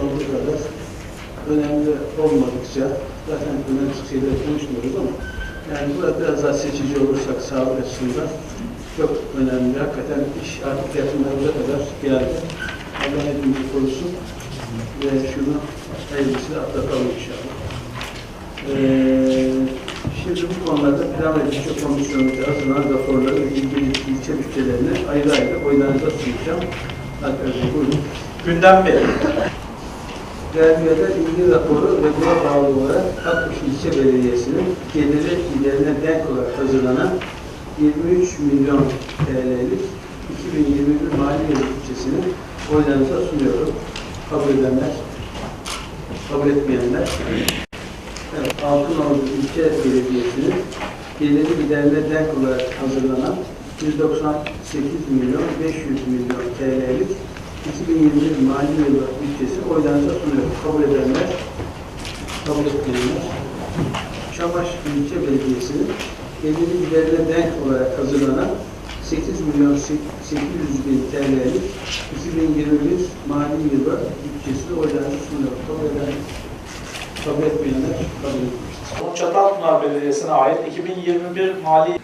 olduğu kadar önemli olmadıkça zaten önemli şeyleri konuşmuyoruz ama yani burada biraz daha seçici olursak sağlık açısından çok önemli. Hakikaten iş artık yakınlarımıza kadar geldi. Allah hepimizi korusun ve şunu hayırlısıyla atlatalım inşallah. Ee, şimdi bu konularda plan ve bütçe komisyonunda hazırlanan raporları ve ilgili ilçe bütçelerini ayrı ayrı oylarınıza sunacağım. Arkadaşlar buyurun. Gündem verin. Dergide ilgili raporu ve buna bağlı olarak Akkuş İlçe Belediyesi'nin geliri giderine denk olarak hazırlanan 23 milyon TL'lik 2021 mali yılı bütçesini oylarınıza sunuyorum. Kabul edenler, kabul etmeyenler. Evet, Altınordu İlçe Belediyesi'nin geliri giderine denk olarak hazırlanan 198 milyon 500 milyon TL'lik 2021 mali yılı bütçesi oylarınıza sunuyorum. Kabul edenler, kabul etmeyenler. Çamaşır İlçe Belediyesi'nin geliri giderine denk olarak hazırlanan 8 milyon 800 bin TL'lik 2021 mali yılı bütçesini oylarınıza sunuyorum. Kabul edenler, kabul etmeyenler, kabul etmeyenler. Çatalpınar Belediyesi'ne ait 2021 mali